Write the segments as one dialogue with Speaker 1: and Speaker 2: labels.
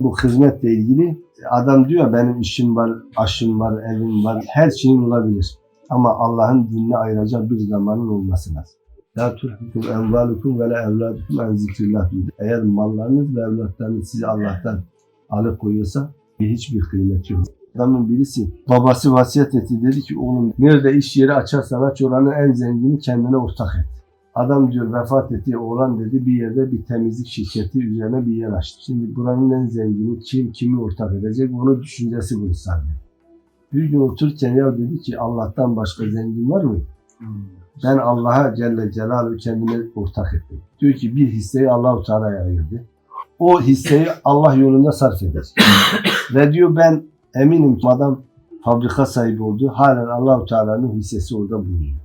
Speaker 1: Bu hizmetle ilgili adam diyor benim işim var, aşım var, evim var, her şeyim olabilir. Ama Allah'ın dinine ayıracak bir zamanın olması lazım. La tulhikum envalukum ve la evladukum en zikrillah. Eğer mallarınız ve evlatlarınız sizi Allah'tan alıkoyuyorsa hiçbir kıymeti yok. Adamın birisi babası vasiyet etti dedi ki oğlum nerede iş yeri açarsan aç oranın en zengini kendine ortak et. Adam diyor vefat etti oğlan dedi bir yerde bir temizlik şirketi üzerine bir yer açtı. Şimdi buranın en zengini kim kimi ortak edecek onu düşüncesi bunu sarıyor. Bir gün otururken ya dedi ki Allah'tan başka zengin var mı? Ben Allah'a Celle Celaluhu kendime ortak ettim. Diyor ki bir hisseyi Allah-u Teala'ya ayırdı. O hisseyi Allah yolunda sarf eder. Ve diyor ben eminim ki adam fabrika sahibi oldu. Halen Allah-u Teala'nın hissesi orada bulunuyor.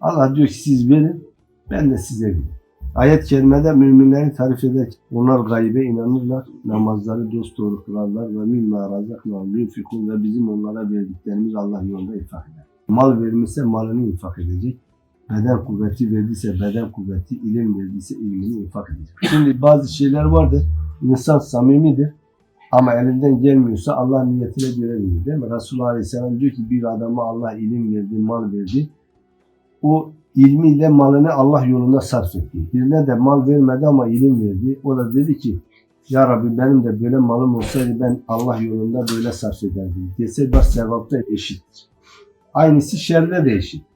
Speaker 1: Allah diyor ki siz verin, ben de size vereyim. Ayet-i kerimede müminleri tarif eder. Onlar gaybe inanırlar, namazları dosdoğru kılarlar ve mimma razaknahum yunfikun ve bizim onlara verdiklerimiz Allah yolunda infak eder. Mal vermişse malını infak edecek. Beden kuvveti verdiyse beden kuvveti, ilim verdiyse ilmini infak edecek. Şimdi bazı şeyler vardır. İnsan samimidir. Ama elinden gelmiyorsa Allah niyetine göre verir değil mi? Resulullah Aleyhisselam diyor ki bir adama Allah ilim verdi, mal verdi. O ilmiyle malını Allah yolunda sarf etti. Birine de mal vermedi ama ilim verdi. O da dedi ki ya Rabbi benim de böyle malım olsaydı ben Allah yolunda böyle sarf ederdim. Dese bak sevapta eşittir. Aynısı şerde de eşit.